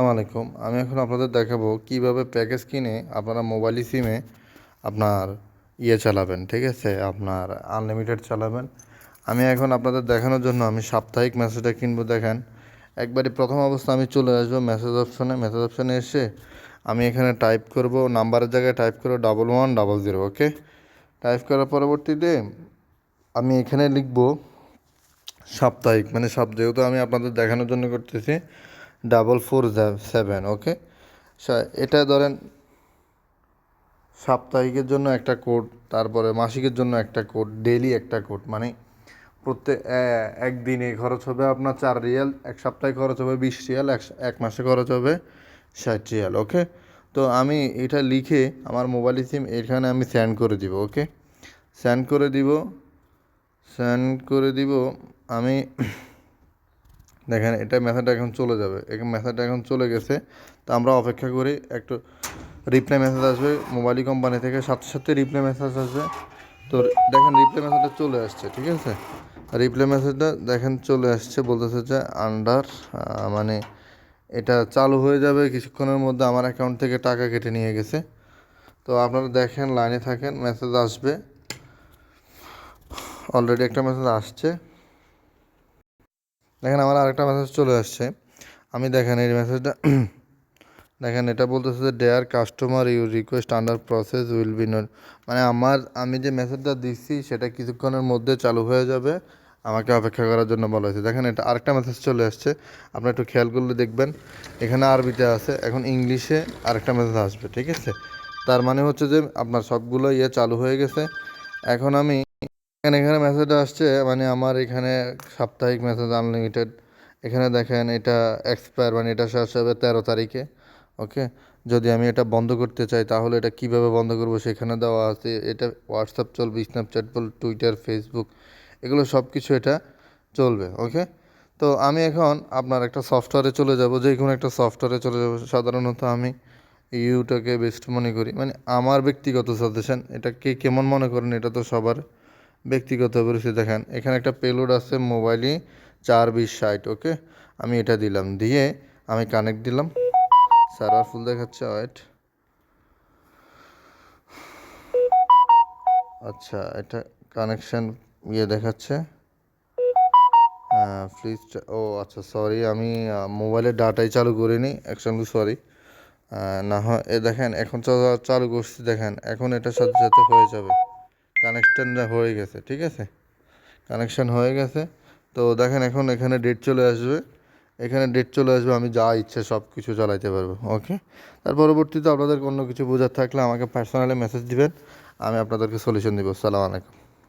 আসসালামু আলাইকুম। আমি এখন আপনাদের দেখাবো কীভাবে প্যাকেজ কিনে আপনারা মোবাইল সিমে আপনার ইয়ে চালাবেন, ঠিক আছে? আপনার আনলিমিটেড চালাবেন। আমি এখন আপনাদের দেখানোর জন্য আমি সাপ্তাহিক মেসেজটা কিনবো, দেখেন। একবারই প্রথম অবস্থা আমি চলে আসব মেসেজ অপশনে মেসেজ অপশনে এসে আমি এখানে টাইপ করব, নাম্বারের জায়গায় টাইপ করব double one double zero okay type করার পরবর্তীতে আমি এখানে লিখব সাপ্তাহিক মানে সব যেহেতু আমি আপনাদের দেখানোর জন্য করতেছি ডাবল ফোর সেভেন ওকে এটা ধরেন সাপ্তাহিকের জন্য একটা কোড তারপরে মাসিকের জন্য একটা কোড ডেইলি একটা কোড মানে প্রত্যেক একদিনে খরচ হবে আপনার চার রিয়াল, এক সপ্তাহে খরচ হবে বিশ রিয়াল, এক এক মাসে খরচ হবে ষাট রিয়াল ওকে তো আমি এটা লিখে আমার মোবাইল সিম এখানে আমি সেন্ড করে দিব ওকে সেন্ড করে দিব সেন্ড করে দিব, আমি দেখেন, এটা মেসেজটা এখন চলে যাবে। মেসেজটা এখন চলে গেছে। তো আমরা অপেক্ষা করি, একটু রিপ্লাই মেসেজ আসবে। মোবাইল কোম্পানি থেকে সাথে সাথে রিপ্লাই মেসেজ আসবে। তো দেখেন রিপ্লাই মেসেজটা চলে আসছে, ঠিক আছে? রিপ্লাই মেসেজটা দেখেন, চলে আসছে বলতেছে যে আন্ডার মানে এটা চালু হয়ে যাবে। কিছুক্ষণের মধ্যে আমার অ্যাকাউন্ট থেকে টাকা কেটে নিয়ে গেছে। তো আপনারা দেখেন লাইনে থাকেন মেসেজ আসবে। অলরেডি একটা মেসেজ আসছে। দেখেন, আমার আরেকটা মেসেজ চলে আসছে। আমি দেখেন, এই মেসেজটা দেখেন, এটা বলতেছে যে dear customer you request under process will be note মানে আমার, আমি যে মেসেজটা দিচ্ছি সেটা কিছুক্ষণের মধ্যে চালু হয়ে যাবে। আমাকে অপেক্ষা করার জন্য বলা হয়েছে। দেখেন, এটা আরেকটা মেসেজ চলে আসছে। আপনি একটু খেয়াল করলে দেখবেন, এখানে আরবিতে আছে, এখন ইংলিশে আরেকটা মেসেজ আসবে, ঠিক আছে? তার মানে হচ্ছে যে, আপনার সবগুলো ইয়ে চালু হয়ে গেছে। এখন আমি এখানে এখানে মেসেজটা আসছে মানে আমার এখানে সাপ্তাহিক মেসেজ আনলিমিটেড এখানে দেখেন এটা এক্সপায়ার মানে এটা শেষ হবে তেরো তারিখে ওকে যদি আমি এটা বন্ধ করতে চাই, তাহলে এটা কীভাবে বন্ধ করব সেখানে দেওয়া আছে। এটা হোয়াটসঅ্যাপ চলবে স্ন্যাপচ্যাট বল টুইটার ফেসবুক এগুলো সব কিছু এটা চলবে ওকে তো আমি এখন আপনার একটা সফটওয়্যারে চলে যাব, যে কোনো একটা সফটওয়্যারে চলে যাব। সাধারণত আমি ইউটাকে বেস্ট মনে করি। মানে আমার ব্যক্তিগত সাজেশন এটা কে কেমন মনে করেন এটা তো সবার ব্যক্তিগত পরিস্থিতি দেখেন। এখানে একটা পেলোড আছে মোবাইলে চার বিশ ষাট ওকে আমি এটা দিলাম। দিয়ে আমি কানেক্ট দিলাম। সার্ভার ফুল দেখাচ্ছে ওয়েট আচ্ছা এটা কানেকশান ইয়ে দেখাচ্ছে। প্লিজ ও আচ্ছা সরি আমি মোবাইলের ডাটাই চালু করিনি অ্যাকচুয়ালি সরি না হয়, এ দেখেন, এখন চালু করছি, দেখেন, এখন এটার সাথে সাথে হয়ে যাবে। কানেকশানটা হয়ে গেছে, ঠিক আছে? কানেকশান হয়ে গেছে। তো দেখেন এখন এখানে ডেট চলে আসবে। এখানে ডেট চলে আসবে, আমি যা ইচ্ছে সব কিছু চালাইতে পারব ওকে তার পরবর্তীতে আপনাদের অন্য কিছু বোঝার থাকলে আমাকে পার্সোনালি মেসেজ দিবেন, আমি আপনাদেরকে সলিউশন দিব। সালাম আলাইকুম।